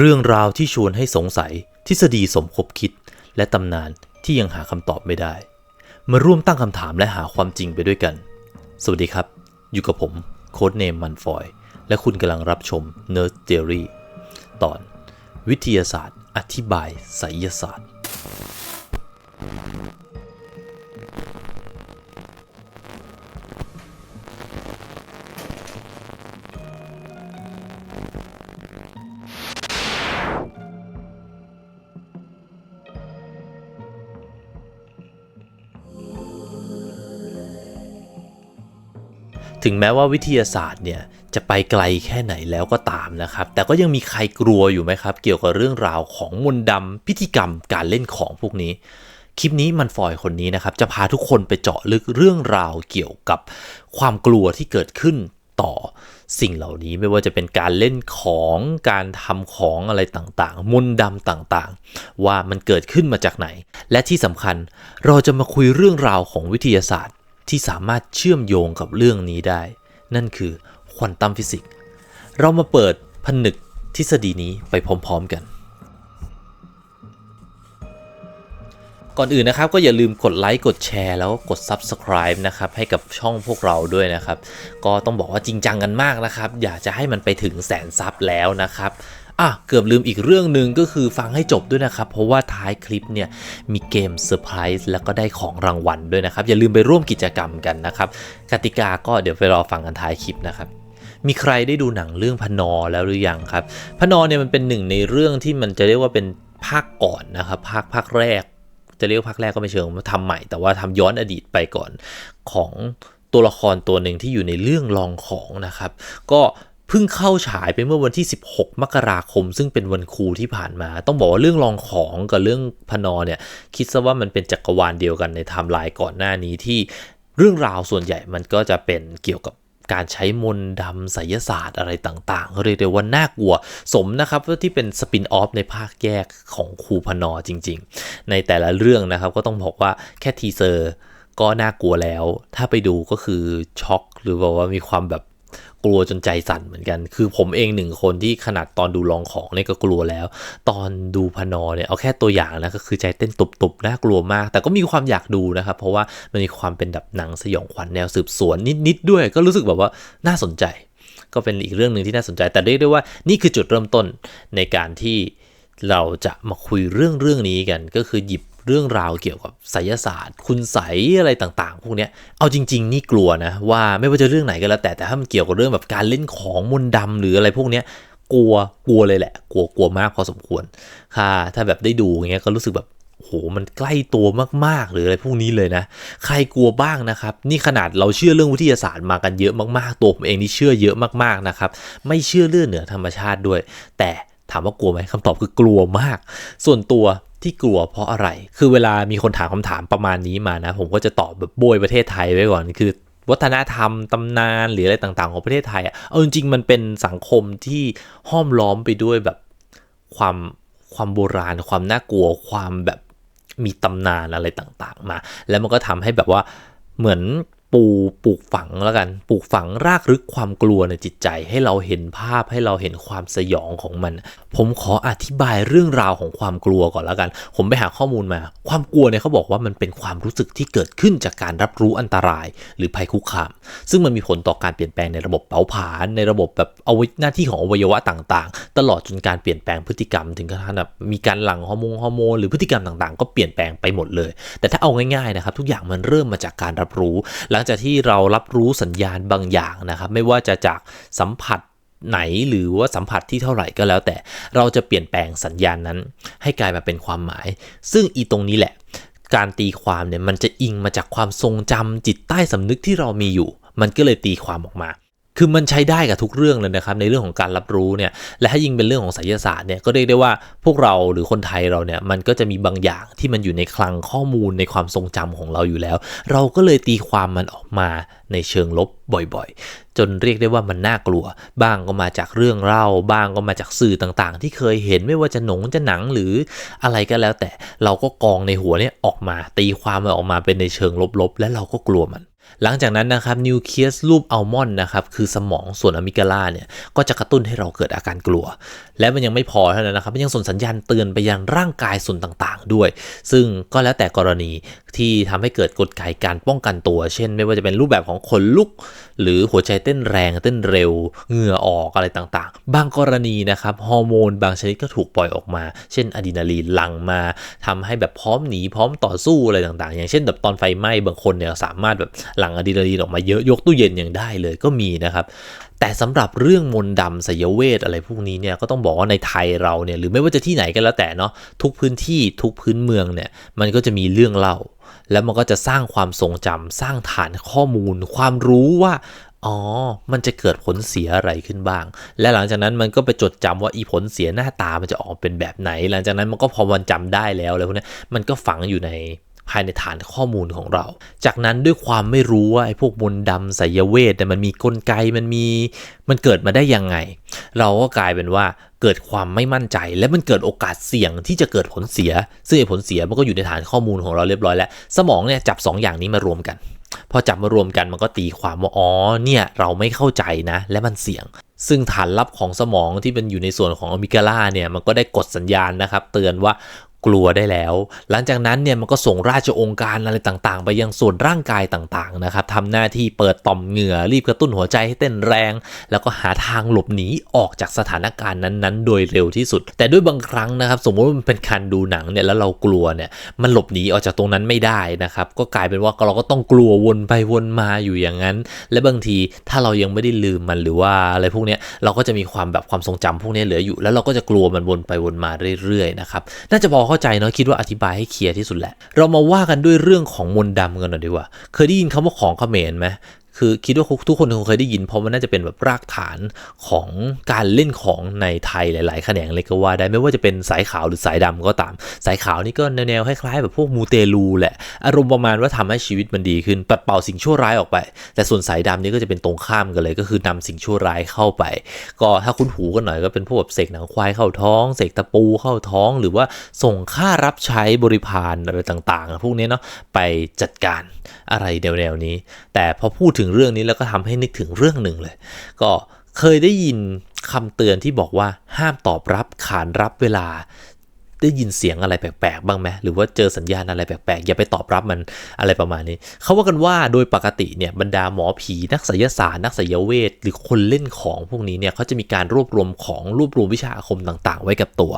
เรื่องราวที่ชวนให้สงสัย ทฤษฎีสมคบคิด และตำนานที่ยังหาคำตอบไม่ได้ มาร่วมตั้งคำถามและหาความจริงไปด้วยกัน สวัสดีครับ อยู่กับผมโค้ดเนมมันฟอย และคุณกำลังรับชม Nerd Theory ตอน วิทยาศาสตร์ อธิบายไสยศาสตร์ ถึงแม้ว่าวิทยาศาสตร์เนี่ยจะไปไกลแค่ไหนแล้วก็ตามนะครับ แต่ก็ยังมีใครกลัวอยู่ไหมครับ เกี่ยวกับเรื่องราวของมนต์ดำพิธีกรรมการเล่นของพวกนี้ คลิปนี้มันฟอยคนนี้นะครับ จะพาทุกคนไปเจาะลึกเรื่องราวเกี่ยวกับความกลัวที่เกิดขึ้นต่อสิ่งเหล่านี้ไม่ว่าจะเป็นการเล่นของการทำของอะไรต่างๆ มนต์ดำต่างๆ ว่ามันเกิดขึ้นมาจากไหน และที่สำคัญเราจะมาคุยเรื่องราวของวิทยาศาสตร์ ที่สามารถเชื่อมโยงกับเรื่องนี้ได้ นั่นคือควอนตัมฟิสิกส์เรามาเปิดผนึกทฤษฎีนี้ไปพร้อม ๆกัน ก่อนอื่นนะครับก็อย่าลืมกดไลค์กดแชร์แล้วก็กด Subscribe นะครับให้กับช่องพวกเราด้วยนะครับ ก็ต้องบอกว่าจริงจังกันมากนะครับ อยากจะให้มันไปถึงแสนซับแล้วนะครับ อะเกือบลืมอีกเรื่องหนึ่งก็คือฟังให้จบด้วยนะครับ เพราะว่าท้ายคลิปเนี่ยมีเกมเซอร์ไพรส์แล้วก็ได้ของรางวัลด้วยนะครับ อย่าลืมไปร่วมกิจกรรมกันนะครับกติกาก็เดี๋ยวไปรอฟังกันท้ายคลิปนะครับมีใครได้ดูหนังเรื่องพนอแล้วหรือยังครับ พนอเนี่ยมันเป็นหนึ่งในเรื่องที่มันจะเรียกว่าเป็นภาคก่อนนะครับ ภาคภาคแรก จะเรียกว่าภาคแรกก็ไม่เชิงว่าทำใหม่ แต่ว่าทำย้อนอดีตไปก่อนของตัวละครตัวหนึ่งที่อยู่ในเรื่องลองของนะครับ ก็ เพิ่งเข้าฉายไปเมื่อวันที่ 16 มกราคม ซึ่งเป็นวันครูที่ผ่านมา ต้องบอกว่าเรื่องลองของกับเรื่องพนอเนี่ย คิดซะว่ามันเป็นจักรวาลเดียวกันในไทม์ไลน์ก่อนหน้านี้ที่เรื่องราวส่วนใหญ่มันก็จะเป็นเกี่ยวกับการใช้มนต์ดำไสยศาสตร์อะไรต่างๆ เรียกได้ว่าน่ากลัว สมนะครับว่าที่เป็นสปินออฟในภาคแยกของครูพนอจริง ๆ ในแต่ละเรื่องนะครับก็ต้องบอกว่าแค่ทีเซอร์ก็น่ากลัวแล้ว ถ้าไปดูก็คือช็อกหรือบอกว่ามีความแบบ กลัวจนใจสั่นเหมือนกัน คือผมเองหนึ่งคนที่ขนาดตอนดูลองของเนี่ยก็กลัวแล้ว ตอนดูพนอเนี่ยเอาแค่ตัวอย่างนะก็คือใจเต้นตุบๆน่ากลัวมาก แต่ก็มีความอยากดูนะครับ เพราะว่ามันมีความเป็นแบบหนังสยองขวัญแนวสืบสวนนิดๆด้วย ก็รู้สึกแบบว่าน่าสนใจ ก็เป็นอีกเรื่องหนึ่งที่น่าสนใจ แต่เรียกได้ว่านี่คือจุดเริ่มต้นในการที่เราจะมาคุยเรื่องเรื่องนี้กัน ก็คือหยิบ เรื่องราวเกี่ยวกับไสยศาสตร์ คุณไสอะไรต่างๆ พวกเนี้ยเอาจริง ๆ นี่กลัวนะว่าไม่ว่าจะเรื่องไหนก็แล้วแต่แต่ถ้ามันเกี่ยวกับเรื่องแบบการเล่นของมนต์ดำหรืออะไรพวกเนี้ยกลัวกลัวเลยแหละ กลัวกลัวมากพอสมควรค่ะ ถ้าแบบได้ดูอย่างเงี้ยก็รู้สึกแบบโหมันใกล้ตัวมากๆ หรืออะไรพวกนี้เลยนะ ใครกลัวบ้างนะครับ นี่ขนาดเราเชื่อเรื่องวิทยาศาสตร์มากันเยอะมากๆ ตัวผมเองนี่เชื่อเยอะมากๆนะครับ ไม่เชื่อเรื่องเหนือธรรมชาติด้วย แต่ถามว่ากลัวไหมคำตอบคือกลัวมาก ส่วนตัว ที่กลัวเพราะอะไร คือเวลามีคนถามคำถามประมาณนี้มานะ ผมก็จะตอบแบบโบยประเทศไทยไว้ก่อน คือ วัฒนธรรมตำนานหรืออะไรต่างๆ ของประเทศไทยอะ เอาจริงๆมันเป็นสังคมที่ห้อมล้อมไปด้วยแบบความความโบราณ ความน่ากลัว ความแบบมีตำนานอะไรต่างๆ มา แล้วมันก็ทำให้แบบว่าเหมือน ปูปลูกฝังแล้วกัน ปลูกฝังรากลึกความกลัวในจิตใจ ให้เราเห็นภาพให้เราเห็นความสยองของมัน ผมขออธิบายเรื่องราวของความกลัวก่อนแล้วกัน ผมไปหาข้อมูลมา ความกลัวเนี่ยเขาบอกว่ามันเป็นความรู้สึกที่เกิดขึ้นจากการรับรู้อันตราย หรือภัยคุกคาม ซึ่งมันมีผลต่อการเปลี่ยนแปลงในระบบเผาผลาญในระบบแบบเอาหน้าที่ของอวัยวะต่างๆ ตลอดจนการเปลี่ยนแปลงพฤติกรรม ถึงกระทั่งแบบมีการหลั่งฮอร์โมนฮอร์โมนหรือพฤติกรรมต่างๆ ก็เปลี่ยนแปลงไปหมดเลย แต่ถ้าเอาง่ายๆนะครับทุกอย่างมันเริ่มมาจากการรับรู้หลังจากที่เรารับรู้สัญญาณบางอย่างนะครับ ไม่ว่าจะจากสัมผัสไหนหรือว่าสัมผัสที่เท่าไหร่ก็แล้ว แต่เราจะเปลี่ยนแปลงสัญญาณนั้น ให้กลายมาเป็นความหมาย ซึ่งอีตรงนี้แหละ การตีความเนี่ยมันจะอิงมาจากความทรงจำจิตใต้สำนึกที่เรามีอยู่ มันก็เลยตีความออกมา คือมันใช้ได้กับทุกเรื่องเลยนะครับในเรื่องของการรับรู้เนี่ยและถ้ายิ่งเป็นเรื่องของไสยศาสตร์เนี่ยก็เรียกได้ว่าพวกเราหรือคนไทยเราเนี่ยมันก็จะมีบางอย่างที่มันอยู่ในคลังข้อมูลในความทรงจำของเราอยู่แล้ว เราก็เลยตีความมันออกมาในเชิงลบบ่อยๆ จนเรียกได้ว่ามันน่ากลัว บ้างก็มาจากเรื่องเล่า บ้างก็มาจากสื่อต่างๆ ที่เคยเห็นไม่ว่าจะหนงจะหนังหรืออะไรก็แล้วแต่เราก็กองในหัวเนี่ยออกมาตีความมันออกมาเป็นในเชิงลบๆ และเราก็กลัวมัน หลังจากนั้นนะครับนิวเคลียสรูปอัลมอนด์นะครับคือสมองส่วนอะมิกาลาเนี่ยก็จะกระตุ้นให้เราเกิดอาการกลัว และมันยังไม่พอเท่านั้นนะครับมันยังส่งสัญญาณเตือนไปยังร่างกายส่วนต่างๆ ด้วย ซึ่งก็แล้วแต่กรณีที่ทำให้เกิดกลไกการป้องกันตัว เช่น ไม่ว่าจะเป็นรูปแบบของขนลุก หรือหัวใจเต้นแรงเต้นเร็วเหงื่อออกอะไรต่างๆ บางกรณีนะครับฮอร์โมนบางชนิดก็ถูกปล่อยออกมา เช่นอะดรีนาลีนหลั่งมาทำให้แบบพร้อมหนีพร้อมต่อสู้อะไรต่างๆ อย่างเช่นแบบตอนไฟไหม้บางคนเนี่ยสามารถแบบหลั่งอะดรีนาลีนออกมาเยอะยกตู้เย็นยังได้เลยก็มีนะครับ แต่สำหรับเรื่องมนต์ดำสยเวทอะไรพวกนี้เนี่ยก็ต้องบอกว่าในไทยเราเนี่ยหรือไม่ว่าจะที่ไหนก็แล้วแต่เนาะทุกพื้นที่ทุกพื้นเมืองเนี่ยมันก็จะมีเรื่องเล่า แล้วมันก็จะสร้างความทรงจำสร้างฐานข้อมูล ความรู้ว่าอ๋อ มันจะเกิดผลเสียอะไรขึ้นบ้าง และหลังจากนั้นมันก็ไปจดจำว่าอีผลเสียหน้าตามันจะออกเป็นแบบไหน หลังจากนั้นมันก็พอมันจำได้แล้วอะไรพวกนี้มันก็ฝังอยู่ใน ภายในฐานข้อมูลของเรา จากนั้นด้วยความไม่รู้ว่าไอ้พวกมนต์ดำไสยเวทเนี่ยมันมีกลไกมันมีมันเกิดมาได้ยังไง เราก็กลายเป็นว่าเกิดความไม่มั่นใจและมันเกิดโอกาสเสี่ยงที่จะเกิดผลเสีย ซึ่งไอ้ผลเสียมันก็อยู่ในฐานข้อมูลของเราเรียบร้อยแล้ว สมองเนี่ยจับ2อย่างนี้มารวมกัน พอจับมารวมกันมันก็ตีความว่าอ๋อเนี่ยเราไม่เข้าใจนะ และมันเสี่ยง ซึ่งฐานลับของสมองที่เป็นอยู่ในส่วนของอะมิกาลาเนี่ยมันก็ได้กดสัญญาณนะครับ เตือนว่า กลัวได้แล้ว หลังจากนั้นเนี่ยมันก็ส่งราชองค์การอะไรต่างๆ ไปยังส่วนร่างกายต่างๆนะครับทำหน้าที่เปิดต่อมเหงื่อรีบกระตุ้นหัวใจให้เต้นแรง แล้วก็หาทางหลบหนีออกจากสถานการณ์นั้นๆ โดยเร็วที่สุด แต่ด้วยบางครั้งนะครับ สมมติว่ามันเป็นการดูหนังเนี่ยแล้วเรากลัวเนี่ยมันหลบหนีออกจากตรงนั้นไม่ได้นะครับก็กลายเป็นว่าเราก็ต้องกลัววนไปวนมาอยู่อย่างนั้น และบางทีถ้าเรายังไม่ได้ลืมมันหรือว่าอะไรพวกนี้เราก็จะมีความแบบความทรงจำพวกนี้เหลืออยู่ แล้วเราก็จะกลัวมันวนไปวนมาเรื่อยๆนะครับน่าจะพอเข้าใจเนาะคิดว่าอธิบายให้เคลียร์ที่สุดแหละ เรามาว่ากันด้วยเรื่องของมนต์ดำกันหน่อยดีกว่า เคยได้ยินคำว่าของเขมรไหม คือคิดว่าทุกคนคงเคยได้ยินเพราะมันน่าจะเป็นแบบรากฐานของการเล่นของในไทยหลาย ๆ แขนงเลยก็ว่าได้ไม่ว่าจะเป็นสายขาวหรือสายดำก็ตาม สายขาวนี่ก็แนวๆคล้ายๆแบบพวกมูเตลูแหละ อารมณ์ประมาณว่าทำให้ชีวิตมันดีขึ้นปัดเป่าสิ่งชั่วร้ายออกไป แต่ส่วนสายดำนี่ก็จะเป็นตรงข้ามกันเลย ก็คือนำสิ่งชั่วร้ายเข้าไป ก็ถ้าคุ้นหูกันหน่อยก็เป็นพวกแบบเสกหนังควายเข้าท้องเสกตะปูเข้าท้อง หรือว่าส่งค่ารับใช้บริพารอะไรต่าง ๆ พวกนี้เนาะไปจัดการอะไรแนวๆนี้ แต่พอพูดถึงเรื่องนี้แล้วก็ทำให้นึกถึงเรื่องหนึ่งเลย ก็เคยได้ยินคำเตือนที่บอกว่าห้ามตอบรับขานรับเวลา ได้ยินเสียงอะไรแปลกๆบ้างไหมหรือว่าเจอสัญญาณอะไรแปลกๆอย่าไปตอบรับมันอะไรประมาณนี้เขาว่ากันว่าโดยปกติเนี่ยบรรดาหมอผีนักไสยศาสตร์นักไสยเวทหรือคนเล่นของพวกนี้เนี่ยเขาจะมีการรวบรวมของรวบรวมวิชาอาคมต่างๆ ไว้กับตัว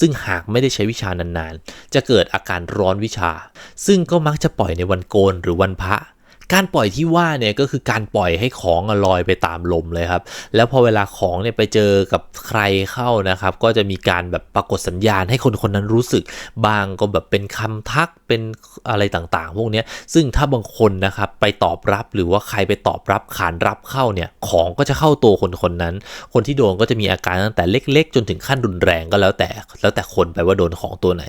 ซึ่งหากไม่ได้ใช้วิชานานๆ จะเกิดอาการร้อนวิชา ซึ่งก็มักจะปล่อยในวันโกนหรือวันพระ การปล่อยที่ว่าเนี่ยก็คือการปล่อยให้ของลอยไปตามลมเลยครับ แล้วพอเวลาของเนี่ยไปเจอกับใครเข้านะครับ ก็จะมีการแบบปรากฏสัญญาณให้คนคนนั้นรู้สึก บางก็แบบเป็นคำทักเป็นอะไรต่างๆ พวกนี้ซึ่งถ้าบางคนนะครับไปตอบรับหรือว่าใครไปตอบรับขานรับเข้าเนี่ยของก็จะเข้าตัวคนคนนั้น คนที่โดนก็จะมีอาการตั้งแต่เล็ก ๆ จนถึงขั้นรุนแรงก็แล้วแต่แล้วแต่คนไปว่าโดนของตัวไหน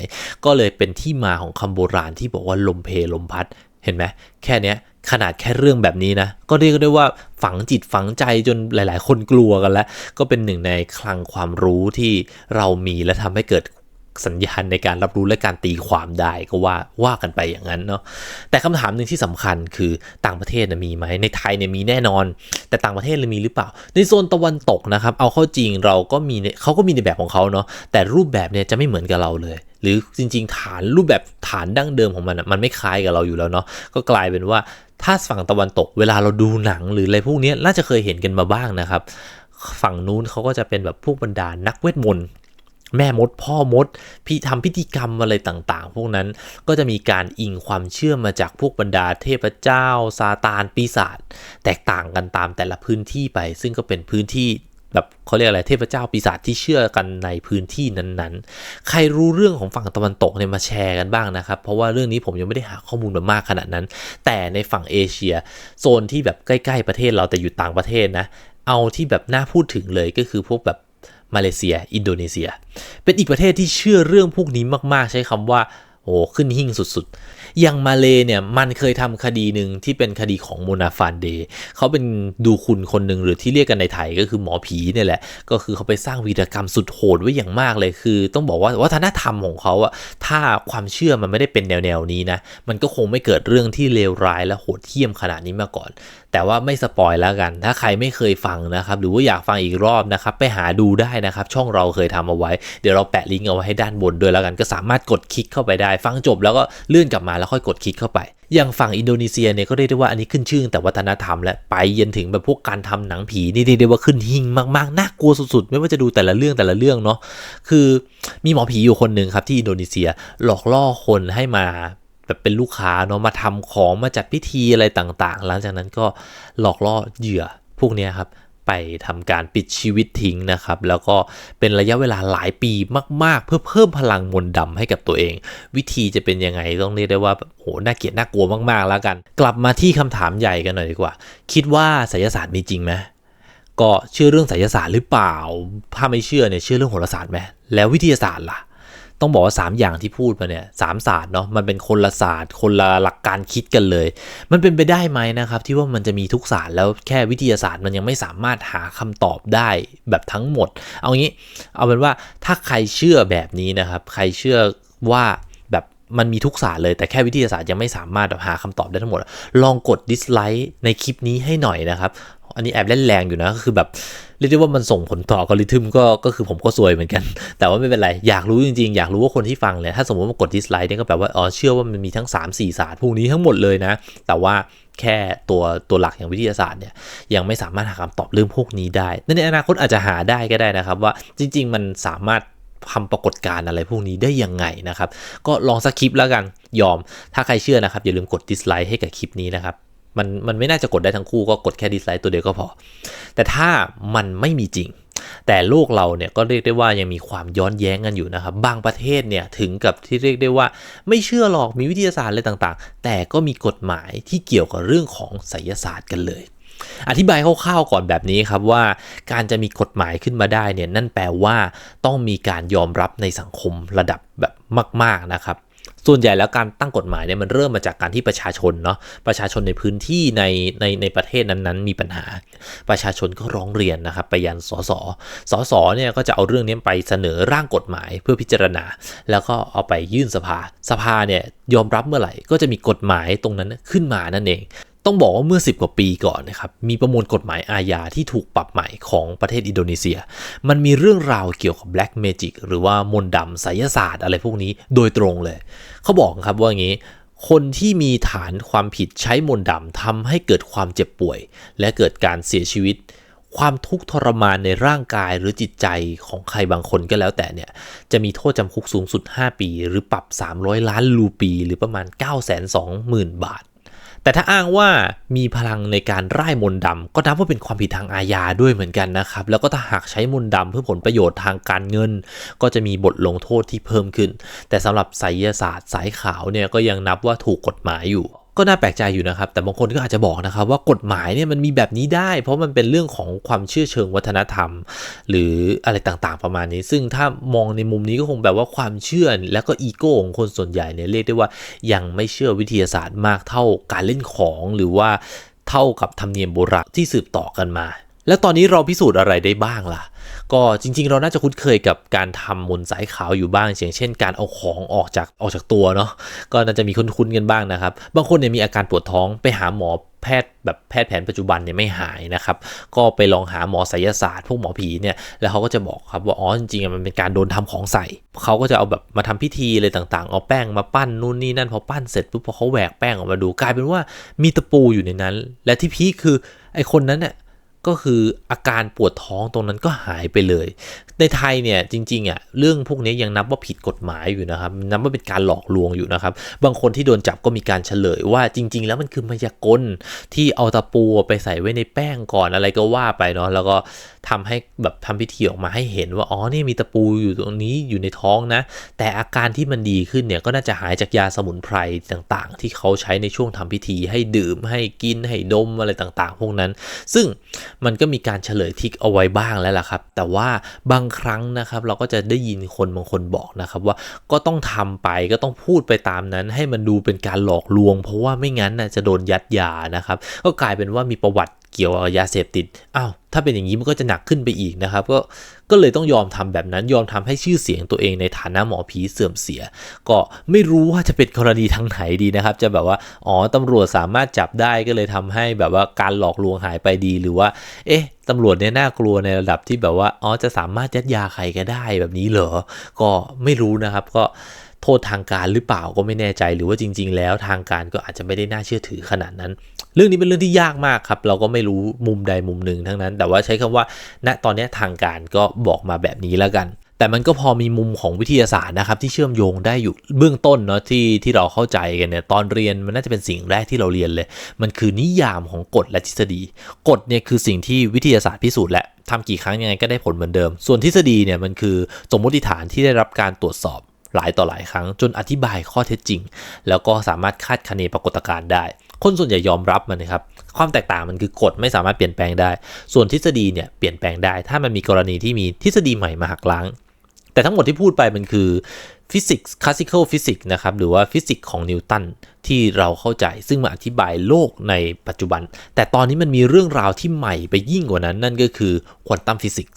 ก็เลยเป็นที่มาของคำโบราณที่บอกว่าลมเพลลมพัดเห็นไหมแค่เนี้ย ขนาดแค่เรื่องแบบนี้นะ ก็เรียกได้ว่าฝังจิตฝังใจจนหลาย ๆ คนกลัวกันแล้ว ก็เป็นหนึ่งในคลังความรู้ที่เรามีและทำให้เกิดสัญญาณในการรับรู้และการตีความได้ก็ว่าว่ากันไปอย่างนั้นเนาะแต่คำถามหนึ่งที่สำคัญคือต่างประเทศนะมีไหมในไทยเนี่ยมีแน่นอน แต่ต่างประเทศเลยมีหรือเปล่า ในโซนตะวันตกนะครับ เอาเข้าจริงเราก็มีเขาก็มีในแบบของเขาเนาะแต่รูปแบบเนี่ยจะไม่เหมือนกับเราเลย หรือจริง ๆ ฐานรูปแบบฐานดั้งเดิมของมันมันไม่คล้ายกับเราอยู่แล้วเนาะก็กลายเป็นว่า ถ้าฝั่งตะวันตกเวลาเราดูหนังหรืออะไรพวกนี้น่าจะเคยเห็นกันมาบ้างนะครับ ฝั่งนู้นเขาก็จะเป็นแบบพวกบรรดานักเวทมนต์แม่มด พ่อมด พี่ทำพิธีกรรมอะไรต่างๆ พวกนั้นก็จะมีการอิงความเชื่อมาจากพวกบรรดาเทพเจ้า ซาตาน ปีศาจแตกต่างกันตามแต่ละพื้นที่ไป ซึ่งก็เป็นพื้นที่ แบบเขาเรียกอะไรเทพเจ้าปีศาจที่เชื่อกันในพื้นที่นั้นๆ ใครรู้เรื่องของฝั่งตะวันตกเนี่ยมาแชร์กันบ้างนะครับ เพราะว่าเรื่องนี้ผมยังไม่ได้หาข้อมูลมามากขนาดนั้น แต่ในฝั่งเอเชีย โซนที่แบบใกล้ๆประเทศเราแต่อยู่ต่างประเทศนะ เอาที่แบบน่าพูดถึงเลยก็คือพวกแบบมาเลเซีย อินโดนีเซีย เป็นอีกประเทศที่เชื่อเรื่องพวกนี้มากๆ ใช้คำว่าโอ้ขึ้นหิ่งสุดๆ อย่างมาเลเนี่ยมันเคยทำคดีหนึ่งที่เป็นคดีของโมนาฟานเดย์เขาเป็นดูคุณคนหนึ่งหรือที่เรียกกันในไทยก็คือหมอผีเนี่ยแหละ ก็คือเขาไปสร้างวีรกรรมสุดโหดไว้อย่างมากเลยคือ ต้องบอกว่าวัฒนธรรมของเขาอะถ้าความเชื่อมันไม่ได้เป็นแนวๆนี้นะมันก็คงไม่เกิดเรื่องที่เลวร้ายและโหดเหี้ยมขนาดนี้มาก่อน แต่ว่าไม่สปอยแล้วกัน ถ้าใครไม่เคยฟังนะครับหรือว่าอยากฟังอีกรอบนะครับไปหาดูได้นะครับช่องเราเคยทำเอาไว้ เดี๋ยวเราแปะลิงก์เอาไว้ให้ด้านบนด้วยแล้วกัน ก็สามารถกดคลิกเข้าไปได้ ฟังจบแล้วก็เลื่อนกลับมาแล้วค่อยกดคลิกเข้าไปอย่างฝั่งอินโดนีเซียเนี่ยก็เรียกได้ว่าอันนี้ขึ้นชื่อแต่วัฒนธรรมและไปเย็นถึงแบบพวกการทำหนังผีนี่เรียกได้ว่าขึ้นหิ่งมากๆน่ากลัวสุดๆ ไม่ว่าจะดูแต่ละเรื่องแต่ละเรื่องเนาะคือมีหมอผีอยู่คนหนึ่งครับที่อินโดนีเซียหลอกล่อคนให้มา แบบเป็นลูกค้าเนาะมาทำของมาจัดพิธีอะไรต่างๆ หลังจากนั้นก็หลอกล่อเหยื่อพวกนี้ครับไปทำการปิดชีวิตทิ้งนะครับ แล้วก็เป็นระยะเวลาหลายปีมาก ๆ เพื่อเพิ่มพลังมนต์ดำให้กับตัวเอง วิธีจะเป็นยังไงต้องเรียกได้ว่าโหน่าเกลียดน่ากลัวมากๆแล้วกัน กลับมาที่คำถามใหญ่กันหน่อยดีกว่า คิดว่าไสยศาสตร์มีจริงไหมก็เชื่อเรื่องไสยศาสตร์หรือเปล่า ถ้าไม่เชื่อเนี่ยเชื่อเรื่องโหราศาสตร์ไหมแล้ววิทยาศาสตร์ล่ะ ต้องบอกว่า 3 อย่างที่พูดมาเนี่ยสามศาสตร์เนาะมันเป็นคนละศาสตร์ คนละหลักการคิดกันเลย มันเป็นไปได้ไหมนะครับ ที่ว่ามันจะมีทุกศาสตร์แล้วแค่วิทยาศาสตร์มันยังไม่สามารถหาคำตอบได้แบบทั้งหมด เอางี้ เอาเป็นว่าถ้าใครเชื่อแบบนี้นะครับ ใครเชื่อว่าแบบมันมีทุกศาสตร์เลยแต่แค่วิทยาศาสตร์ยังไม่สามารถหาคำตอบได้ทั้งหมด ลองกดดิสไลค์ในคลิปนี้ให้หน่อยนะครับ อันนี้แอบเล่นแรงอยู่นะก็คือแบบเรียกได้ว่ามันส่งผลต่ออัลกอริทึมก็ก็คือผมก็ซวยเหมือนกัน แต่ว่าไม่เป็นไร อยากรู้จริงๆ อยากรู้ว่าคนที่ฟังเลยถ้าสมมติว่ากดดิสไลค์เนี่ยก็แปลว่าอ๋อเชื่อว่ามันมีทั้ง 3 4 ศาสตร์พวกนี้ทั้งหมดเลยนะ แต่ว่าแค่ตัวตัวหลักอย่างวิทยาศาสตร์เนี่ยยังไม่สามารถหาคำตอบเรื่องพวกนี้ได้ในอนาคตอาจจะหาได้ก็ได้นะครับ ว่าจริง ๆ มันสามารถทำปรากฏการณ์อะไรพวกนี้ได้ยังไงนะครับ ก็ลองสักคลิปแล้วกันยอม ถ้าใครเชื่อนะครับอย่าลืมกดดิสไลค์ให้กับคลิปนี้นะครับ มันมันไม่น่าจะกดได้ทั้งคู่ก็กดแค่ดิสไลค์ตัวเดียวก็พอ แต่ถ้ามันไม่มีจริง แต่โลกเราเนี่ยก็เรียกได้ว่ายังมีความย้อนแย้งกันอยู่นะครับ บางประเทศเนี่ยถึงกับที่เรียกได้ว่าไม่เชื่อหรอกมีวิทยาศาสตร์อะไรต่างๆ แต่ก็มีกฎหมายที่เกี่ยวกับเรื่องของไสยศาสตร์กันเลยอธิบายคร่าวๆก่อนแบบนี้ครับว่าการจะมีกฎหมายขึ้นมาได้เนี่ยนั่นแปลว่าต้องมีการยอมรับในสังคมระดับแบบมาก ๆนะครับ ส่วนใหญ่แล้วการตั้งกฎหมายเนี่ยมันเริ่มมาจากการที่ประชาชนเนาะประชาชนในพื้นที่ในในในประเทศนั้นๆ มีปัญหา ประชาชนก็ร้องเรียนนะครับไปยันสสสสเนี่ยก็จะเอาเรื่องนี้ไปเสนอร่างกฎหมายเพื่อพิจารณา แล้วก็เอาไปยื่นสภา สภาเนี่ยยอมรับเมื่อไหร่ก็จะมีกฎหมายตรงนั้นขึ้นมานั่นเอง ต้องบอกว่าเมื่อ 10 กว่าปีก่อนนะครับ มีประมวลกฎหมายอาญาที่ถูกปรับใหม่ของประเทศอินโดนีเซีย มันมีเรื่องราวเกี่ยวกับ Black Magic หรือว่ามนต์ดำไสยศาสตร์อะไรพวกนี้โดยตรงเลย เขาบอกครับว่าอย่างนี้ คนที่มีฐานความผิดใช้มนต์ดำทำให้เกิดความเจ็บป่วย และเกิดการเสียชีวิต ความทุกข์ทรมานในร่างกายหรือจิตใจของใครบางคนก็แล้วแต่เนี่ย จะมีโทษจำคุกสูงสุด 5 ปี หรือปรับ 300 ล้านรูปี หรือประมาณ 920,000 บาท แต่ถ้าอ้างว่ามีพลังในการร่ายมนต์ดำก็นับว่าเป็นความผิดทางอาญาด้วยเหมือนกันนะครับ แล้วก็ถ้าหากใช้มนต์ดำเพื่อผลประโยชน์ทางการเงิน ก็จะมีบทลงโทษที่เพิ่มขึ้น แต่สำหรับไสยศาสตร์สายขาวเนี่ยก็ยังนับว่าถูกกฎหมายอยู่ ก็น่าแปลกใจอยู่นะครับ แต่บางคนก็อาจจะบอกนะครับ ว่ากฎหมายเนี่ยมันมีแบบนี้ได้ เพราะมันเป็นเรื่องของความเชื่อเชิงวัฒนธรรม หรืออะไรต่างๆประมาณนี้ ซึ่งถ้ามองในมุมนี้ก็คงแบบว่าความเชื่อแล้วก็อีโก้ของคนส่วนใหญ่เนี่ยเรียกได้ว่ายังไม่เชื่อวิทยาศาสตร์มากเท่าการเล่นของหรือว่าเท่ากับธรรมเนียมโบราณที่สืบต่อกันมา แล้วตอนนี้เราพิสูจน์อะไรได้บ้างล่ะ ก็จริง ๆ เราน่าจะคุ้นเคยกับการทำมนสายขาวอยู่บ้างอย่างเช่น การเอาของออกจากออกจากตัวเนาะก็น่าจะมีคุ้นๆกันบ้างนะครับ บางคนเนี่ยมีอาการปวดท้องไปหาหมอแพทย์แบบแพทย์แผนปัจจุบันเนี่ยไม่หายนะครับ ก็ไปลองหาหมอไสยศาสตร์พวกหมอผีเนี่ย แล้วเขาก็จะบอกครับว่าอ๋อจริงๆมันเป็นการโดนทำของใส่ เขาก็จะเอาแบบมาทำพิธีอะไรต่างๆ เอาแป้งมาปั้นนู่นนี่นั่นพอปั้นเสร็จปุ๊บพอเขาแหวกแป้งออกมาดูกลายเป็นว่ามีตะปูอยู่ในนั้น และที่พีคคือไอคนนั้นเนี่ย ก็คืออาการปวดท้องตรงนั้นก็หายไปเลย ในไทยเนี่ยจริงๆอะเรื่องพวกนี้ยังนับว่าผิดกฎหมายอยู่นะครับนับว่าเป็นการหลอกลวงอยู่นะครับ บางคนที่โดนจับก็มีการเฉลยว่าจริง ๆ แล้วมันคือมายากลที่เอาตะปูไปใส่ไว้ในแป้งก่อนอะไรก็ว่าไปเนาะแล้วก็ทำให้แบบทำพิธีออกมาให้เห็นว่าอ๋อนี่มีตะปูอยู่ตรงนี้อยู่ในท้องนะ แต่อาการที่มันดีขึ้นเนี่ยก็น่าจะหายจากยาสมุนไพรต่างๆ ที่เขาใช้ในช่วงทำพิธีให้ดื่มให้กินให้ดมอะไรต่างๆ พวกนั้น ซึ่งมันก็มีการเฉลยทิกเอาไว้บ้างแล้วล่ะครับ แต่ว่าบางครั้งนะครับเราก็จะได้ยินคนบางคนบอกนะครับว่าก็ต้องทำไปก็ต้องพูดไปตามนั้นให้มันดูเป็นการหลอกลวง เพราะว่าไม่งั้นน่ะจะโดนยัดยานะครับ ก็กลายเป็นว่ามีประวัติเกี่ยวกับยาเสพติดอ้าว ถ้าเป็นอย่างนี้มันก็จะหนักขึ้นไปอีกนะครับ ก็ก็เลยต้องยอมทำแบบนั้นยอมทำให้ชื่อเสียงตัวเองในฐานะหมอผีเสื่อมเสีย ก็ไม่รู้ว่าจะเป็นกรณีทางไหนดีนะครับ จะแบบว่าอ๋อตำรวจสามารถจับได้ก็เลยทำให้แบบว่าการหลอกลวงหายไปดีหรือว่า เอ๊ะตำรวจเนี่ยน่ากลัวในระดับที่แบบว่าอ๋อจะสามารถยัดยาใครก็ได้แบบนี้เหรอก็ไม่รู้นะครับก็ โทษทางการหรือเปล่าก็ไม่แน่ใจหรือว่าจริง ๆ แล้วทางการก็อาจจะไม่ได้น่าเชื่อถือขนาดนั้น เรื่องนี้เป็นเรื่องที่ยากมากครับ เราก็ไม่รู้มุมใดมุมหนึ่งทั้งนั้น แต่ว่าใช้คำว่า ณตอนนี้ทางการก็บอกมาแบบนี้แล้วกันแต่มันก็พอมีมุมของวิทยาศาสตร์นะครับที่เชื่อมโยงได้อยู่เบื้องต้นเนาะที่ที่เราเข้าใจกันเนี่ยตอนเรียนมันน่าจะเป็นสิ่งแรกที่เราเรียนเลย มันคือนิยามของกฎและทฤษฎีกฎเนี่ยคือสิ่งที่วิทยาศาสตร์พิสูจน์และทำกี่ครั้งยังไงก็ได้ผลเหมือนเดิม ส่วนทฤษฎีเนี่ยมันคือสมมติฐานที่ได้รับการตรวจสอบ หลายต่อหลายครั้ง จนอธิบายข้อเท็จจริง แล้วก็สามารถคาดคะเนปรากฏการณ์ได้ คนส่วนใหญ่ยอมรับมันนะครับ ความแตกต่างมันคือกฎไม่สามารถเปลี่ยนแปลงได้ ส่วนทฤษฎีเนี่ยเปลี่ยนแปลงได้ ถ้ามันมีกรณีที่มีทฤษฎีใหม่มาหักล้าง แต่ทั้งหมดที่พูดไปมันคือฟิสิกส์คลาสสิคอลฟิสิกส์นะครับหรือว่าฟิสิกส์ของนิวตันที่เราเข้าใจซึ่งมาอธิบายโลกในปัจจุบัน แต่ตอนนี้มันมีเรื่องราวที่ใหม่ไปยิ่งกว่านั้น นั่นก็คือควอนตัมฟิสิกส์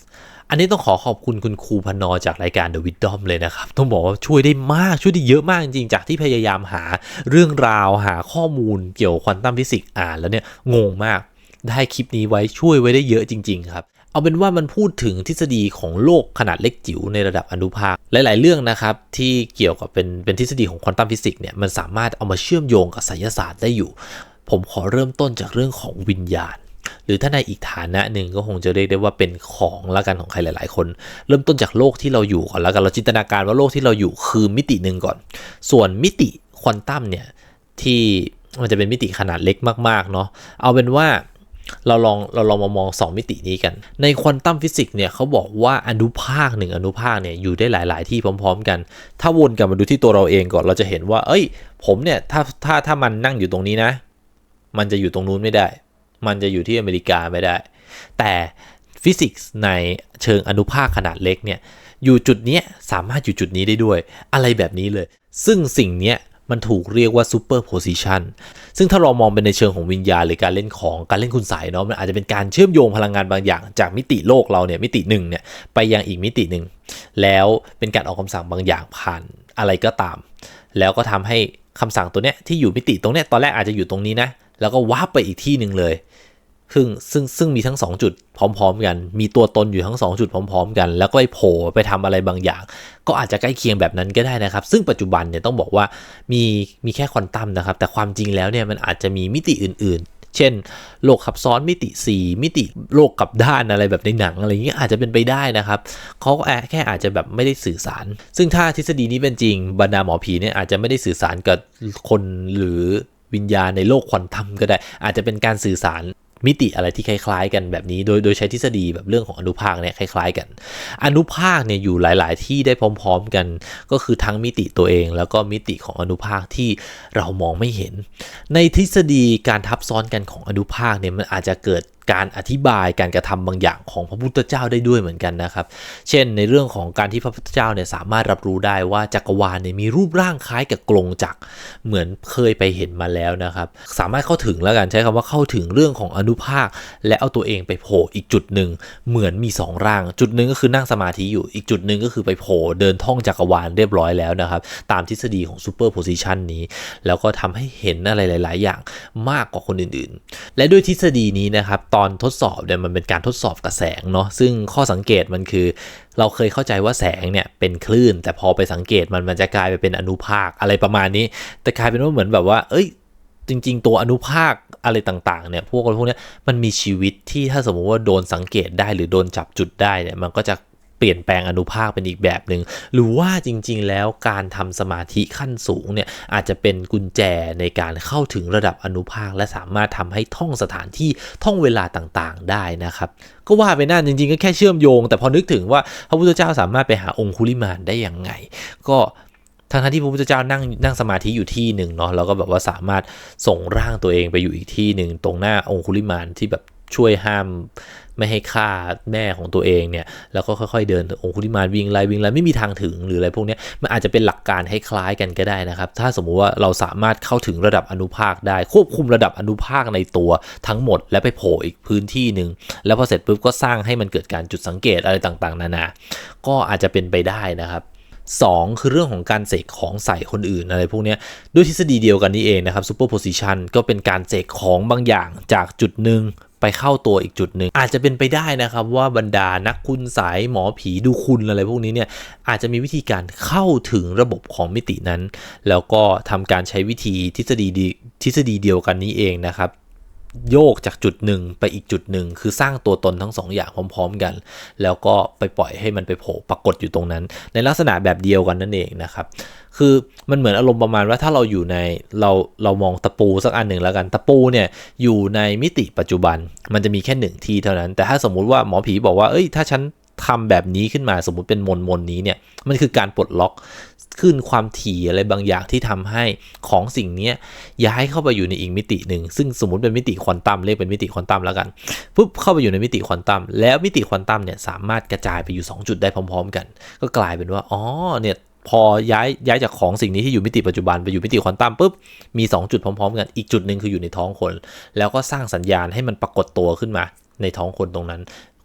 อันนี้ต้องขอขอบคุณคุณครูพนอจากรายการ The Wisdom เลยนะครับ ต้องบอกว่าช่วยได้มากช่วยได้เยอะมากจริงๆ จากที่พยายามหาเรื่องราวหาข้อมูลเกี่ยวกับควอนตัมฟิสิกส์อ่านแล้วเนี่ยงงมากได้คลิปนี้ไว้ช่วยไว้ได้เยอะจริง ๆ ครับ เอาเป็นว่ามันพูดถึงทฤษฎีของโลกขนาดเล็กจิ๋วในระดับอนุภาคหลาย ๆ เรื่องนะครับ ที่เกี่ยวกับเป็นเป็นทฤษฎีของควอนตัมฟิสิกส์เนี่ยมันสามารถเอามาเชื่อมโยงกับไสยศาสตร์ได้อยู่ ผมขอเริ่มต้นจากเรื่องของวิญญาณ หรือถ้าในอีกฐานะหนึ่งก็คงจะเรียกได้ว่าเป็นของละกันของใครหลาย ๆ คน เริ่มต้นจากโลกที่เราอยู่ก่อนแล้วกันเราจินตนาการว่าโลกที่เราอยู่คือมิติหนึ่งก่อน ส่วนมิติควอนตัมเนี่ยที่มันจะเป็นมิติขนาดเล็กมาก ๆ เนาะเอาเป็นว่าเราลองเราลองมามอง 2 มิตินี้กัน ในควอนตัมฟิสิกส์เนี่ยเขาบอกว่าอนุภาคหนึ่งอนุภาคเนี่ยอยู่ได้หลาย ๆ ที่พร้อม ๆ กัน ถ้าวนกลับมาดูที่ตัวเราเองก่อนเราจะเห็นว่า เอ้ย ผมเนี่ยถ้าถ้าถ้ามันนั่งอยู่ตรงนี้นะ มันจะอยู่ตรงนู้นไม่ได้ มันจะอยู่ที่อเมริกาไม่ได้ แต่ฟิสิกส์ในเชิงอนุภาคขนาดเล็กเนี่ยอยู่จุดนี้สามารถอยู่จุดนี้ได้ด้วย อะไรแบบนี้เลย ซึ่งสิ่งนี้มันถูกเรียกว่าซูเปอร์โพซิชันซึ่งถ้าเรามองเป็นในเชิงของวิญญาณหรือการเล่นของการเล่นคุณใสเนาะมันอาจจะเป็นการเชื่อมโยงพลังงานบางอย่าง จากมิติโลกเราเนี่ยมิติหนึ่งเนี่ยไปยังอีกมิติหนึ่งแล้วเป็นการออกคำสั่งบางอย่างผ่านอะไรก็ตาม แล้วก็ทำให้คำสั่งตัวเนี้ยที่อยู่มิติตรงเนี้ยตอนแรกอาจจะอยู่ตรงนี้นะ แล้วก็ว้าไปอีกที่หนึ่งเลย ซึ่งซึ่งซึ่งมีทั้ง 2 จุดพร้อม ๆ กัน มีตัวตนอยู่ทั้ง 2 จุดพร้อม ๆ กัน แล้วก็ไปโผล่ไปทำอะไรบางอย่าง ก็อาจจะใกล้เคียงแบบนั้นก็ได้นะครับ ซึ่งปัจจุบันเนี่ยต้องบอกว่ามีมีแค่ควอนตัมนะครับ แต่ความจริงแล้วเนี่ยมันอาจจะมีมิติอื่นๆเช่นโลกขับซ้อนมิติ 4 มิติโลกกลับด้านอะไรแบบในหนังอะไรอย่างเงี้ยอาจจะเป็นไปได้นะครับเขาแค่อาจจะแบบไม่ได้สื่อสาร ซึ่งถ้าทฤษฎีนี้เป็นจริงบรรดาหมอผีเนี่ยอาจจะไม่ได้สื่อสารกับคนหรือ วิญญาณในโลกควอนตัมก็ได้ อาจจะเป็นการสื่อสารมิติอะไรที่คล้ายๆ กันแบบนี้ โดยโดยใช้ทฤษฎีแบบเรื่องของอนุภาคเนี่ยคล้ายๆ กัน อนุภาคเนี่ยอยู่หลาย ๆ ที่ได้พร้อม ๆ กัน ก็คือทั้งมิติตัวเอง แล้วก็มิติของอนุภาคที่เรามองไม่เห็น ในทฤษฎีการทับซ้อนกันของอนุภาคเนี่ยมันอาจจะเกิด การอธิบายการกระทำบางอย่างของพระพุทธเจ้าได้ด้วยเหมือนกันนะครับ เช่น ในเรื่องของการที่พระพุทธเจ้าเนี่ยสามารถรับรู้ได้ว่าจักรวาลเนี่ยมีรูปร่างคล้ายกับกลงจักรเหมือนเคยไปเห็นมาแล้วนะครับ สามารถเข้าถึงแล้วกันใช้คำว่าเข้าถึงเรื่องของอนุภาค และเอาตัวเองไปโผล่อีกจุดหนึ่งเหมือนมี 2 ร่าง จุดหนึ่งก็คือนั่งสมาธิอยู่อีกจุดหนึ่งก็คือไปโผล่เดินท่องจักรวาลเรียบร้อยแล้วนะครับ ตามทฤษฎีของซูเปอร์โพซิชันนี้ แล้วก็ทำให้เห็นอะไรหลาย ๆ อย่างมากกว่าคนอื่น ๆ และด้วยทฤษฎีนี้นะครับตอนทดสอบเนี่ยมันเป็นการทดสอบกับแสงเนาะซึ่งข้อสังเกตมันคือ เราเคยเข้าใจว่าแสงเนี่ยเป็นคลื่น แต่พอไปสังเกตมันมันจะกลายไปเป็นอนุภาคอะไรประมาณนี้ แต่กลายเป็นว่าเหมือนแบบว่า เอ้ยจริง ๆ ตัวอนุภาคอะไรต่างๆเนี่ยพวกพวกนี้มันมีชีวิตที่ถ้าสมมุติว่าโดนสังเกตได้หรือโดนจับจุดได้เนี่ยมันก็จะ เปลี่ยนแปลงอนุภาคเป็นอีกแบบหนึง่งหรือว่าจริง ๆ แล้วการทำสมาธิขั้นสูงเนี่ยอาจจะเป็นกุญแจในการเข้าถึงระดับอนุภาค และสามารถทำให้ท่องสถานที่ท่องเวลาต่างๆ ได้นะครับก็ว่าไปนั่นจริงๆ ก็แค่เชื่อมโยง แต่พอนึกถึงว่าพระพุทธเจ้าสามารถไปหาองคุลิมานได้อย่างไง ก็ทั้งที่พระพุทธเจ้านั่งนั่งสมาธิอยู่ที่หนึ่งเนาะแล้วก็แบบว่าสามารถส่งร่างตัวเองไปอยู่อีกที่หนึ่งตรงหน้าองคุลิมานที่แบบ ช่วยห้ามไม่ให้ฆ่าแม่ของตัวเองเนี่ยแล้วก็ค่อยๆเดินองคุลิมานวิ่งไล่วิ่งไล่ไม่มีทางถึงหรืออะไรพวกนี้มันอาจจะเป็นหลักการคล้ายๆกันก็ได้นะครับ ถ้าสมมุติว่าเราสามารถเข้าถึงระดับอนุภาคได้ ควบคุมระดับอนุภาคในตัวทั้งหมด แล้วไปโผล่อีกพื้นที่หนึ่งแล้วพอเสร็จปุ๊บก็สร้างให้มันเกิดการจุดสังเกตอะไรต่างๆ นานา ก็อาจจะเป็นไปได้นะครับ2คือเรื่องของการเสกของใส่คนอื่นอะไรพวกนี้ด้วยทฤษฎีเดียวกันนี้เองนะครับ superposition ก็เป็นการเสกของบางอย่างจากจุดหนึ่ง ไปเข้าตัวอีกจุดหนึ่งอาจจะเป็นไปได้นะครับว่าบรรดานักคุณสายหมอผีดูคุณอะไรพวกนี้เนี่ยอาจจะมีวิธีการเข้าถึงระบบของมิตินั้น แล้วก็ทำการใช้วิธีทฤษฎีดีทฤษฎีเดียวกันนี้เองนะครับ โยกจากจุดหนึ่งไปอีกจุดหนึ่งคือสร้างตัวตนทั้งสองอย่างพร้อม ๆ กัน แล้วก็ไปปล่อยให้มันไปโผล่ปรากฏอยู่ตรงนั้น ในลักษณะแบบเดียวกันนั่นเองนะครับ คือมันเหมือนอารมณ์ประมาณว่าถ้าเราอยู่ในเราเรามองตะปูสักอันหนึ่งแล้วกันตะปูเนี่ยอยู่ในมิติปัจจุบันมันจะมีแค่หนึ่งที่เท่านั้น แต่ถ้าสมมุติว่าหมอผีบอกว่าเอ้ยถ้าฉันทำแบบนี้ขึ้นมาสมมุติเป็นมนมนนี้เนี่ยมันคือการปลดล็อก ขึ้นความถี่อะไรบางอย่างที่ทำให้ของสิ่งนี้ย้ายเข้าไปอยู่ในอีกมิติหนึ่งซึ่งสมมติเป็นมิติควอนตัมเรียกเป็นมิติควอนตัมแล้วกันปุ๊บเข้าไปอยู่ในมิติควอนตัมแล้วมิติควอนตัมเนี่ยสามารถกระจายไปอยู่ 2 จุดได้พร้อม ๆ กัน ก็กลายเป็นว่าอ๋อเนี่ยพอย้ายย้ายจากของสิ่งนี้ที่อยู่มิติปัจจุบันไปอยู่มิติควอนตัมปุ๊บมี 2 จุดพร้อม ๆ กันอีกจุดหนึ่งคืออยู่ในท้องคน แล้วก็สร้างสัญญาณให้มันปรากฏตัวขึ้นมาในท้องคนตรงนั้น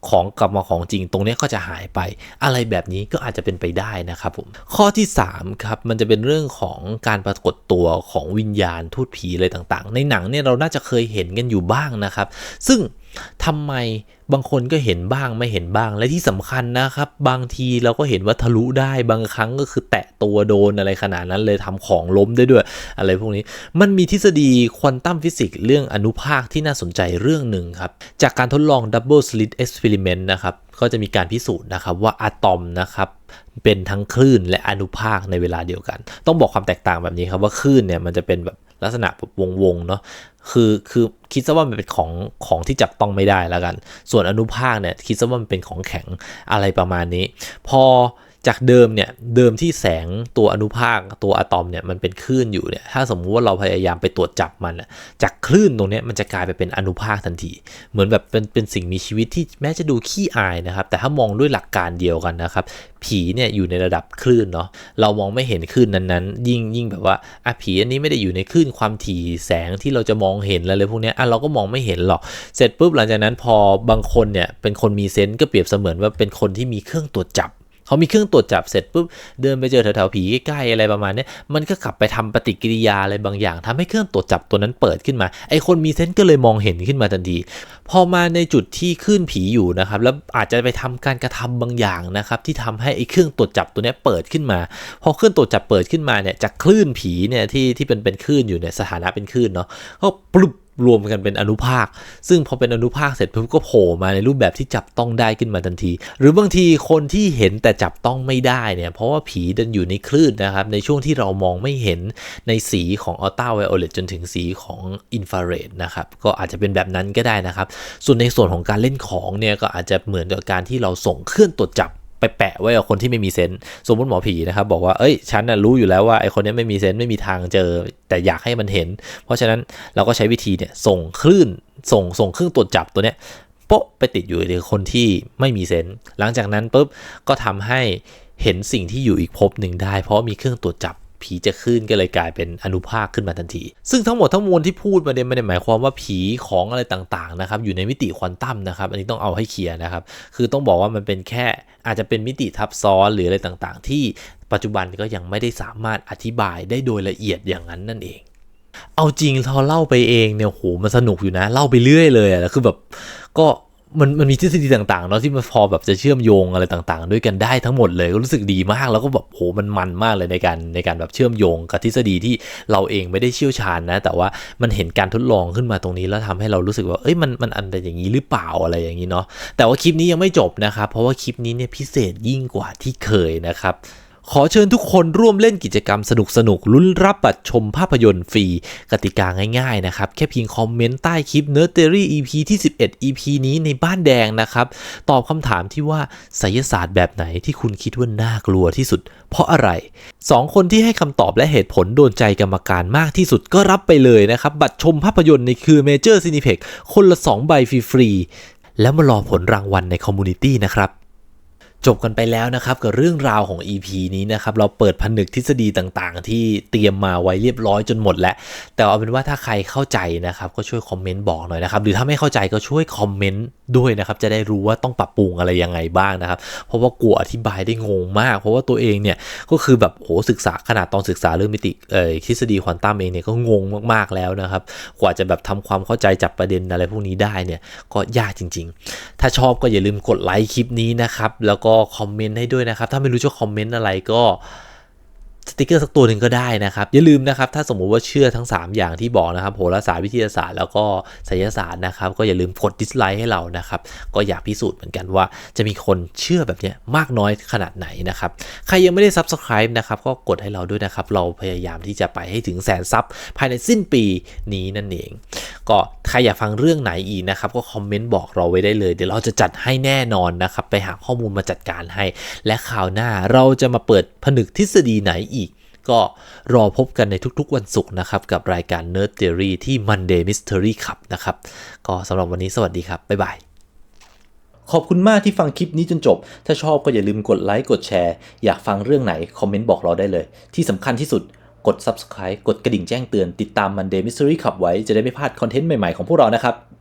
ของกลับมาของจริงตรงนี้ก็จะหายไป อะไรแบบนี้ก็อาจจะเป็นไปได้นะครับผมข้อที่3ครับมันจะเป็นเรื่องของการปรากฏตัวของวิญญาณทูตผีอะไรต่างๆ ในหนังเนี่ยเราน่าจะเคยเห็นกันอยู่บ้างนะครับ ซึ่ง ทำไมบางคนก็เห็นบ้างไม่เห็นบ้างและที่สำคัญนะครับ บางทีเราก็เห็นว่าทะลุได้บางครั้งก็คือแตะตัวโดนอะไรขนาดนั้นเลยทำของล้มได้ด้วย อะไรพวกนี้มันมีทฤษฎีควอนตัมฟิสิกส์เรื่องอนุภาคที่น่าสนใจเรื่องหนึ่งครับ จากการทดลอง Double Slit Experiment นะครับก็จะมีการพิสูจน์นะครับว่าอะตอมนะครับเป็นทั้งคลื่นและอนุภาคในเวลาเดียวกัน ต้องบอกความแตกต่างแบบนี้ครับว่าคลื่นเนี่ยมันจะเป็นแบบลักษณะแบบวงๆเนาะ คือคือคิดซะว่ามันเป็นของของที่จับต้องไม่ได้แล้วกัน ส่วนอนุภาคเนี่ยคิดซะว่ามันเป็นของแข็งอะไรประมาณนี้ พอ จากเดิมเนี่ยเดิมที่แสงตัวอนุภาคตัวอะตอมเนี่ยมันเป็นคลื่นอยู่เนี่ยถ้าสมมุติว่าเราพยายามไปตรวจจับมันจากคลื่นตรงนี้มันจะกลายไปเป็นอนุภาคทันที เหมือนแบบเป็นเป็นสิ่งมีชีวิตที่แม้จะดูขี้อายนะครับ แต่ถ้ามองด้วยหลักการเดียวกันนะครับ ผีเนี่ยอยู่ในระดับคลื่นเนาะเรามองไม่เห็นคลื่นนั้นๆ ยิ่งยิ่งแบบว่าอะผีอันนี้ไม่ได้อยู่ในคลื่นความถี่แสงที่เราจะมองเห็นอะไรพวกนี้อะเราก็มองไม่เห็นหรอก เสร็จปุ๊บหลังจากนั้นพอบางคนเนี่ยเป็นคนมีเซนส์ก็เปรียบเสมือนว่าเป็นคนที่มีเครื่องตรวจจับ เขามีเครื่องตรวจจับเสร็จปุ๊บเดินไปเจอแถวๆผีใกล้ๆอะไรประมาณนี้มันก็กลับไปทำปฏิกิริยาอะไรบางอย่างทำให้เครื่องตรวจจับตัวนั้นเปิดขึ้นมา ไอคนมีเซนส์ก็เลยมองเห็นขึ้นมาทันที พอมาในจุดที่ขึ้นผีอยู่นะครับแล้วอาจจะไปทำการกระทำบางอย่างนะครับที่ทำให้ไอเครื่องตรวจจับตัวนี้เปิดขึ้นมา พอเครื่องตรวจจับเปิดขึ้นมาเนี่ยจากคลื่นผีเนี่ยที่ที่เป็นเป็นคลื่นอยู่เนี่ยสถานะเป็นคลื่นเนาะก็ปลุบ รวมกันเป็นอนุภาค ซึ่งพอเป็นอนุภาคเสร็จปุ๊บก็โผล่มาในรูปแบบที่จับต้องได้ขึ้นมาทันที หรือบางทีคนที่เห็นแต่จับต้องไม่ได้เนี่ย เพราะว่าผีดินอยู่ในคลื่นนะครับ ในช่วงที่เรามองไม่เห็นในสีของอัลตราไวโอเลตจนถึงสีของอินฟราเรดนะครับ ก็อาจจะเป็นแบบนั้นก็ได้นะครับ ส่วนในส่วนของการเล่นของเนี่ยก็อาจจะเหมือนกับการที่เราส่งเครื่องตรวจจับ ไปแปะไว้กับคนที่ไม่มีเซนส์สมมติหมอผีนะครับบอกว่าเอ้ยฉันน่ะรู้อยู่แล้วว่าไอคนนี้ไม่มีเซนส์ไม่มีทางเจอ แต่อยากให้มันเห็น เพราะฉะนั้นเราก็ใช้วิธีเนี่ยส่งคลื่นส่งส่งเครื่องตรวจจับตัวเนี้ยโป๊ะไปติดอยู่ในคนที่ไม่มีเซนส์หลังจากนั้นปุ๊บก็ทำให้เห็นสิ่งที่อยู่อีกภพหนึ่งได้ เพราะมีเครื่องตรวจจับ ผีจะขึ้นก็เลยกลายเป็นอนุภาคขึ้นมาทันที ซึ่งทั้งหมดทั้งมวลที่พูดมาเนี่ยไม่ได้หมายความว่าผีของอะไรต่างๆนะครับอยู่ในมิติควอนตัมนะครับอันนี้ต้องเอาให้เคลียร์นะครับคือต้องบอกว่ามันเป็นแค่อาจจะเป็นมิติทับซ้อนหรืออะไรต่างๆ ที่ปัจจุบันก็ยังไม่ได้สามารถอธิบายได้โดยละเอียดอย่างนั้นนั่นเองเอาจริงพอเล่าไปเองเนี่ยโหมันสนุกอยู่นะ เล่าไปเรื่อยเลยอะแล้วคือแบบก็ มันมันมีทฤษฎีต่างๆเนาะที่มันพอแบบจะเชื่อมโยงอะไรต่างๆ ด้วยกันได้ทั้งหมดเลยก็รู้สึกดีมากแล้วก็แบบโหมันมันมากเลยในการในการแบบเชื่อมโยงกับทฤษฎีที่เราเองไม่ได้เชี่ยวชาญนะ แต่ว่ามันเห็นการทดลองขึ้นมาตรงนี้แล้วทำให้เรารู้สึกว่าเอ้ยมันมันอันเป็นอย่างนี้หรือเปล่าอะไรอย่างนี้เนาะแต่ว่าคลิปนี้ยังไม่จบนะครับเพราะว่าคลิปนี้เนี่ยพิเศษยิ่งกว่าที่เคยนะครับ ขอเชิญทุกคนร่วมเล่นกิจกรรมสนุกๆลุ้นรับบัตรชมภาพยนตร์ฟรี กติกาง่ายๆนะครับ แค่เพียงคอมเมนต์ใต้คลิป n e r d e r y EP ที่ 11 EP นี้ในบ้านแดงนะครับ ตอบคำถามที่ว่าไสยศาสตร์แบบไหนที่คุณคิดว่าน่ากลัวที่สุด เพราะอะไร 2 คนที่ให้คำตอบและเหตุผลโดนใจกรรมการมากที่สุดก็รับไปเลยนะครับ บัตรชมภาพยนตร์ในคือ Major Cineplex คนละ 2 ใบฟรีๆแล้วมารอผลรางวัลในคอมมูนิตี้นะครับ จบกันไปแล้วนะครับกับเรื่องราวของ EP นี้นะครับเราเปิดผนึกทฤษฎีต่างๆ ที่เตรียมมาไว้เรียบร้อยจนหมดแล้ว แต่เอาเป็นว่าถ้าใครเข้าใจนะครับก็ช่วยคอมเมนต์บอกหน่อยนะครับหรือถ้าไม่เข้าใจก็ช่วยคอมเมนต์ด้วยนะครับจะได้รู้ว่าต้องปรับปรุงอะไรยังไงบ้างนะครับ เพราะว่ากลัวอธิบายได้งงมาก เพราะว่าตัวเองเนี่ยก็คือแบบโหศึกษาขนาดตอนศึกษาเรื่องมิติเอ่อทฤษฎีควอนตัมเองเนี่ยก็งงมากๆแล้วนะครับกว่าจะแบบทำความเข้าใจจับประเด็นอะไรพวกนี้ได้เนี่ยก็ยากจริง ๆ ถ้าชอบก็อย่าลืมกดไลค์คลิปนี้นะครับแล้วก็คอมเมนต์ให้ด้วยนะครับ ถ้าไม่รู้จะคอมเมนต์อะไรก็ สติกเกอร์สักตัวหนึ่งก็ได้นะครับ อย่าลืมนะครับ ถ้าสมมุติว่าเชื่อทั้ง 3 อย่างที่บอกนะครับ โหราศาสตร์วิทยาศาสตร์แล้วก็ไสยศาสตร์นะครับ ก็อย่าลืมกดดิสไลค์ให้เรานะครับ ก็อยากพิสูจน์เหมือนกันว่าจะมีคนเชื่อแบบนี้มากน้อยขนาดไหนนะครับ ใครยังไม่ได้ Subscribe นะครับ ก็กดให้เราด้วยนะครับ เราพยายามที่จะไปให้ถึงแสนซับภายในสิ้นปีนี้นั่นเอง ก็ใครอยากฟังเรื่องไหนอีกนะครับ ก็คอมเมนต์บอกเราไว้ได้เลย เดี๋ยวเราจะจัดให้แน่นอนนะครับ ไปหาข้อมูลมาจัดการให้ และข่าวหน้าเราจะมาเปิดผนึกทฤษฎีไหน ก็รอพบกันในทุกๆวันศุกร์นะครับ กับรายการ Nerd Theory ที่ Monday Mystery ครับนะครับ ก็สำหรับวันนี้สวัสดีครับ บ๊ายบาย ขอบคุณมากที่ฟังคลิปนี้จนจบ ถ้าชอบก็อย่าลืมกดไลค์กดแชร์ อยากฟังเรื่องไหน คอมเมนต์บอกเราได้เลย ที่สำคัญที่สุดกด subscribe กดกระดิ่งแจ้งเตือน ติดตาม Monday Mystery ขับไว้จะได้ไม่พลาดคอนเทนต์ใหม่ ๆ ของพวกเรานะครับ